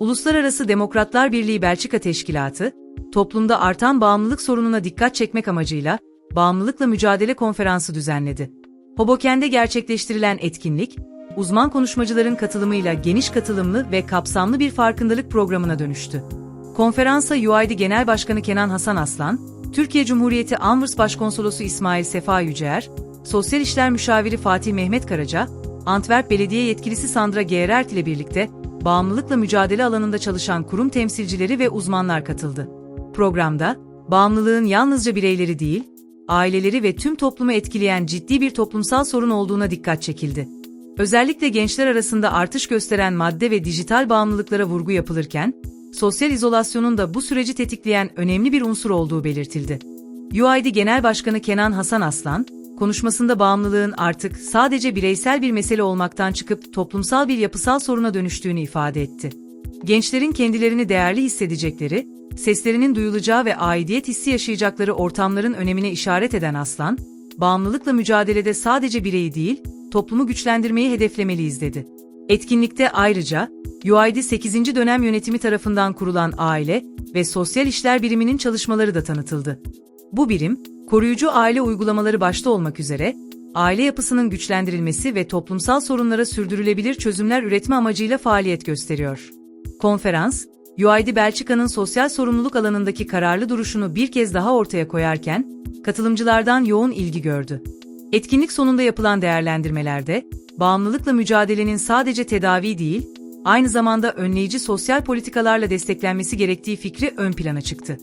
Uluslararası Demokratlar Birliği Belçika Teşkilatı, toplumda artan bağımlılık sorununa dikkat çekmek amacıyla Bağımlılıkla Mücadele Konferansı düzenledi. Hoboken'de gerçekleştirilen etkinlik, uzman konuşmacıların katılımıyla geniş katılımlı ve kapsamlı bir farkındalık programına dönüştü. Konferansa UID Genel Başkanı Kenan Hasan Aslan, Türkiye Cumhuriyeti Anvers Başkonsolosu İsmail Sefa Yüceer, Sosyal İşler Müşaviri Fatih Mehmet Karaca, Antwerp Belediye Yetkilisi Sandra Geerert ile birlikte bağımlılıkla mücadele alanında çalışan kurum temsilcileri ve uzmanlar katıldı. Programda, bağımlılığın yalnızca bireyleri değil, aileleri ve tüm toplumu etkileyen ciddi bir toplumsal sorun olduğuna dikkat çekildi. Özellikle gençler arasında artış gösteren madde ve dijital bağımlılıklara vurgu yapılırken, sosyal izolasyonun da bu süreci tetikleyen önemli bir unsur olduğu belirtildi. UID Genel Başkanı Kenan Hasan Aslan, konuşmasında bağımlılığın artık sadece bireysel bir mesele olmaktan çıkıp toplumsal bir yapısal soruna dönüştüğünü ifade etti. Gençlerin kendilerini değerli hissedecekleri, seslerinin duyulacağı ve aidiyet hissi yaşayacakları ortamların önemine işaret eden Aslan, bağımlılıkla mücadelede sadece bireyi değil, toplumu güçlendirmeyi hedeflemeliyiz dedi. Etkinlikte ayrıca, UID 8. dönem yönetimi tarafından kurulan aile ve sosyal işler biriminin çalışmaları da tanıtıldı. Bu birim, koruyucu aile uygulamaları başta olmak üzere, aile yapısının güçlendirilmesi ve toplumsal sorunlara sürdürülebilir çözümler üretme amacıyla faaliyet gösteriyor. Konferans, UID Belçika'nın sosyal sorumluluk alanındaki kararlı duruşunu bir kez daha ortaya koyarken, katılımcılardan yoğun ilgi gördü. Etkinlik sonunda yapılan değerlendirmelerde, bağımlılıkla mücadelenin sadece tedavi değil, aynı zamanda önleyici sosyal politikalarla desteklenmesi gerektiği fikri ön plana çıktı.